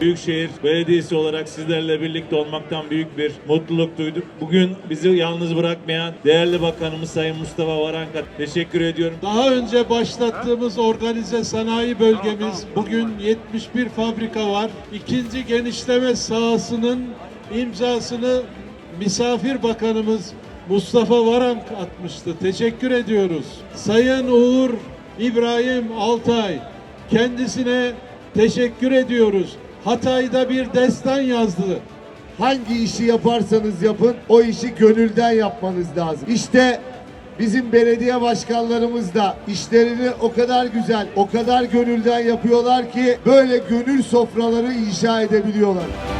Büyükşehir Belediyesi olarak sizlerle birlikte olmaktan büyük bir mutluluk duyduk. Bugün bizi yalnız bırakmayan değerli bakanımız Sayın Mustafa Varanka teşekkür ediyorum. Daha önce başlattığımız organize sanayi bölgemiz bugün 71 fabrika var. İkinci genişleme sahasının imzasını misafir bakanımız Mustafa Varank atmıştı. Teşekkür ediyoruz. Sayın Uğur İbrahim Altay kendisine teşekkür ediyoruz. Hatay'da bir destan yazdı. Hangi işi yaparsanız yapın o işi gönülden yapmanız lazım. İşte bizim belediye başkanlarımız da işlerini o kadar güzel, o kadar gönülden yapıyorlar ki böyle gönül sofraları inşa edebiliyorlar.